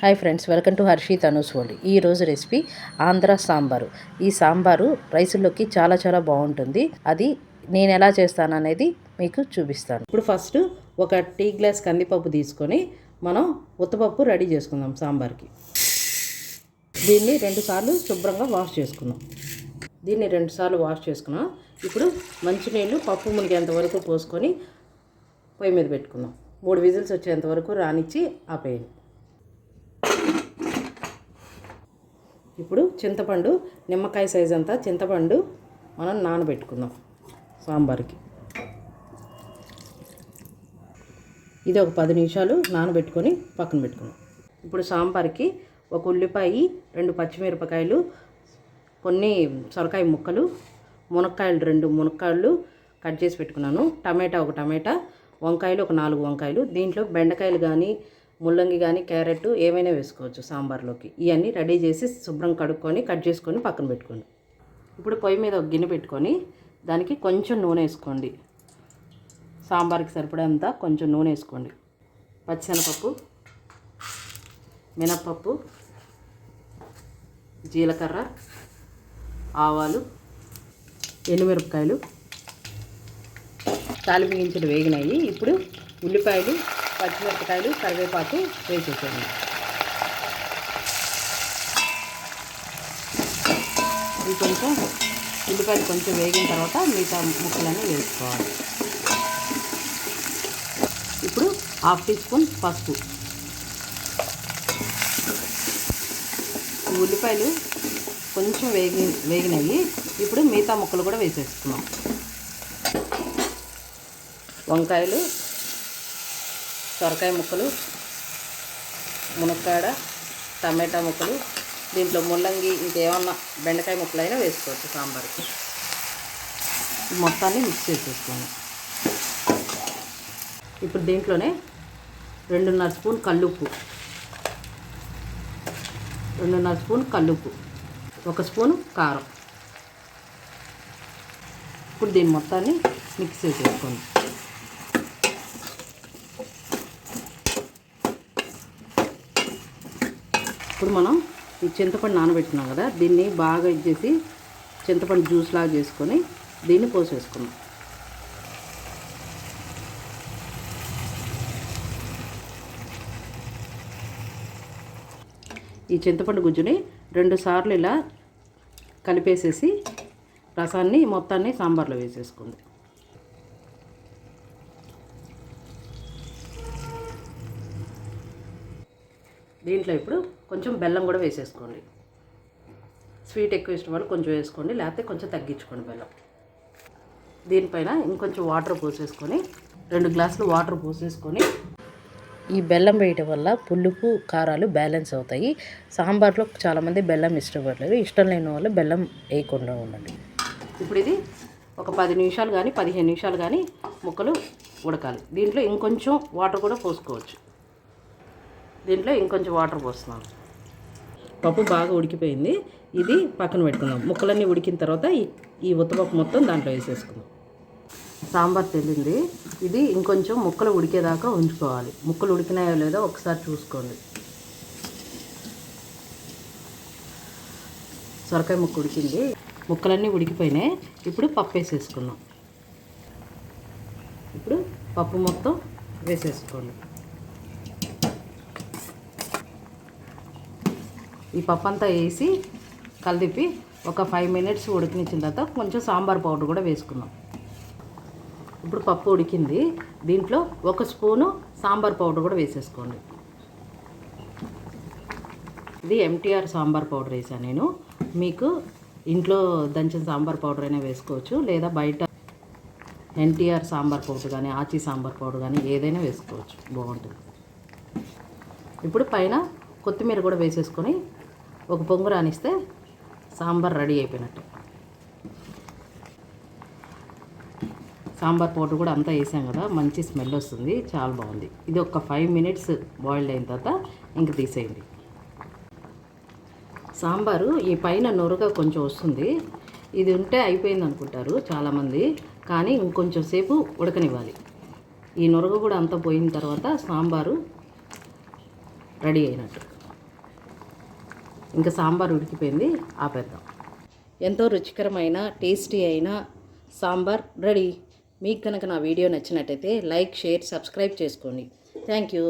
Hi friends welcome to Harshit Anu's world ఈ రోజు recipe Andhra sambar. ఈ సాంబారు రైసుల్లోకి చాలా చాలా బాగుంటుంది. అది నేను ఎలా చేస్తాను అనేది మీకు చూపిస్తాను. ఇప్పుడు ఫస్ట్ ఒక టీ గ్లాస్ కందిపప్పు తీసుకొని మనం ఉత్తపప్పు రెడీ చేసుకుందాం సాంబార్కి. దీన్ని రెండుసార్లు శుభ్రంగా వాష్ చేసుకుందాం. దీన్ని రెండుసార్లు వాష్ చేసుకున్నాం ఇప్పుడు మంచినీళ్ళు పప్పు మునిగేంత వరకు పోసుకొని పొయ్యి మీద పెట్టుకుందాం. మూడు విజిల్స్ వచ్చేంత వరకు రానిచ్చి ఆపేయండి. ఇప్పుడు చింతపండు నిమ్మకాయ సైజ్ అంతా చింతపండు మనం నానబెట్టుకుందాం సాంబార్కి. ఇది ఒక పది నిమిషాలు నానబెట్టుకొని పక్కన పెట్టుకుందాం. ఇప్పుడు సాంబార్కి ఒక ఉల్లిపాయ రెండు పచ్చిమిరపకాయలు కొన్ని సొరకాయ ముక్కలు మునక్కాయలు రెండు మునక్కాయలు కట్ చేసి పెట్టుకున్నాను. టమాటా ఒక టమాటా వంకాయలు ఒక నాలుగు వంకాయలు దీంట్లో బెండకాయలు కానీ ముల్లంగి కానీ క్యారెట్ ఏమైనా వేసుకోవచ్చు సాంబార్లోకి. ఇవన్నీ రెడీ చేసి శుభ్రం కడుక్కొని కట్ చేసుకొని పక్కన పెట్టుకోండి. ఇప్పుడు పొయ్యి మీద ఒక గిన్నె పెట్టుకొని దానికి కొంచెం నూనె వేసుకోండి. సాంబార్కి సరిపడేంత కొంచెం నూనె వేసుకోండి. పచ్చిశనగపప్పు మినప్పప్పు జీలకర్ర ఆవాలు ఎండుమిరపకాయలు తాలింపు గింజలు వేగినాయి. ఇప్పుడు ఉల్లిపాయలు పచ్చిమిరపకాయలు కరివేపాకు వేసేసేయండి. ఇది కొంచెం ఉల్లిపాయలు కొంచెం వేగిన తర్వాత మిగతా ముక్కలన్నీ వేసుకోవాలి. ఇప్పుడు హాఫ్ టీ స్పూన్ పసుపు. ఉల్లిపాయలు కొంచెం వేగి వేగినాయి ఇప్పుడు మిగతా ముక్కలు కూడా వేసేసుకున్నాం. వంకాయలు సొరకాయ ముక్కలు మునక్కాడ టమాటా ముక్కలు దీంట్లో ముల్లంగి ఇంకేమన్నా బెండకాయ ముక్కలు అయినా వేసుకోవచ్చు సాంబార్కి మొత్తాన్ని మిక్స్ చేసేసుకోండి. ఇప్పుడు దీంట్లోనే రెండున్నర స్పూన్ కల్లుప్పు. రెండున్నర స్పూన్ కల్లుప్పు. ఒక స్పూన్ కారం. ఇప్పుడు దీని మొత్తాన్ని మిక్స్ చేసేసుకోండి. ఇప్పుడు మనం ఈ చింతపండు నానబెట్టినాం కదా దీన్ని బాగా ఇచ్చేసి చింతపండు జ్యూస్ లాగా చేసుకొని దీన్ని పోసేసుకున్నాం ఈ చింతపండు గుజ్జుని రెండు సార్లు ఇలా కలిపేసేసి రసాన్ని మొత్తాన్ని సాంబార్లో వేసేసుకుంది దీంట్లో ఇప్పుడు కొంచెం బెల్లం కూడా వేసేసుకోండి. స్వీట్ ఎక్కువ ఇష్టం వాళ్ళు కొంచెం వేసుకోండి లేకపోతే కొంచెం తగ్గించుకోండి బెల్లం. దీనిపైన ఇంకొంచెం వాటర్ పోసేసుకొని రెండు గ్లాసులు వాటర్ పోసేసుకొని ఈ బెల్లం వేయటం వల్ల పులుపు కారాలు బ్యాలెన్స్ అవుతాయి. సాంబార్లో చాలామంది బెల్లం ఇష్టపడలేదు. ఇష్టం లేని వాళ్ళు బెల్లం వేయకుండా ఉండండి. ఇప్పుడు ఇది ఒక పది నిమిషాలు కానీ పదిహేను నిమిషాలు కానీ ముక్కలు ఉడకాలి. దీంట్లో ఇంకొంచెం వాటర్ కూడా పోసుకోవచ్చు. దీంట్లో ఇంకొంచెం వాటర్ పోస్తున్నాను. పప్పు బాగా ఉడికిపోయింది. ఇది పక్కన పెట్టుకుందాం. ముక్కలన్నీ ఉడికిన తర్వాత ఈ ఉత్తపప్పు మొత్తం దాంట్లో వేసేసుకుందాం. సాంబార్ తెలింది ఇది ఇంకొంచెం ముక్కలు ఉడికేదాకా ఉంచుకోవాలి. ముక్కలు ఉడికినాయో లేదో ఒకసారి చూసుకోండి. సొరకాయ ముక్క ఉడికింది. ముక్కలన్నీ ఉడికిపోయినాయి. ఇప్పుడు పప్పు వేసేసుకుందాం. ఇప్పుడు పప్పు మొత్తం వేసేసుకోండి. ఈ పప్పు అంతా వేసి కలిపి ఒక ఫైవ్ మినిట్స్ ఉడికించిన తర్వాత కొంచెం సాంబార్ పౌడర్ కూడా వేసుకుందాం. ఇప్పుడు పప్పు ఉడికింది. దీంట్లో ఒక స్పూను సాంబార్ పౌడర్ కూడా వేసేసుకోండి. ఇది ఎంటీఆర్ సాంబార్ పౌడర్ వేసాను నేను. మీకు ఇంట్లో దంచిన సాంబార్ పౌడర్ అయినా వేసుకోవచ్చు. లేదా బయట ఎన్టీఆర్ సాంబార్ పౌడర్ కానీ ఆచి సాంబార్ పౌడర్ కానీ ఏదైనా వేసుకోవచ్చు. బాగుంటుంది. ఇప్పుడు పైన కొత్తిమీర కూడా వేసేసుకొని ఒక పొంగు రానిస్తే సాంబార్ రెడీ అయిపోయినట్టు. సాంబార్ పౌడర్ కూడా అంతా వేసాం కదా మంచి స్మెల్ వస్తుంది చాలా బాగుంది. ఇది ఒక ఫైవ్ మినిట్స్ బాయిల్డ్ అయిన తర్వాత ఇంక తీసేయండి. సాంబారు ఈ పైన నొరగ కొంచెం వస్తుంది. ఇది ఉంటే అయిపోయింది అనుకుంటారు చాలామంది కానీ ఇంకొంచెం సేపు ఉడకనివ్వాలి. ఈ నొరగ కూడా అంతా పోయిన తర్వాత సాంబారు రెడీ అయినట్టు. ఇంకా సాంబార్ ఉడికిపోయింది ఆపేద్దాం. ఎంతో రుచికరమైన టేస్టీ అయిన సాంబార్ రెడీ. మీకు కనుక నా వీడియో నచ్చినట్టయితే లైక్ షేర్ సబ్స్క్రైబ్ చేసుకోండి. Thank you.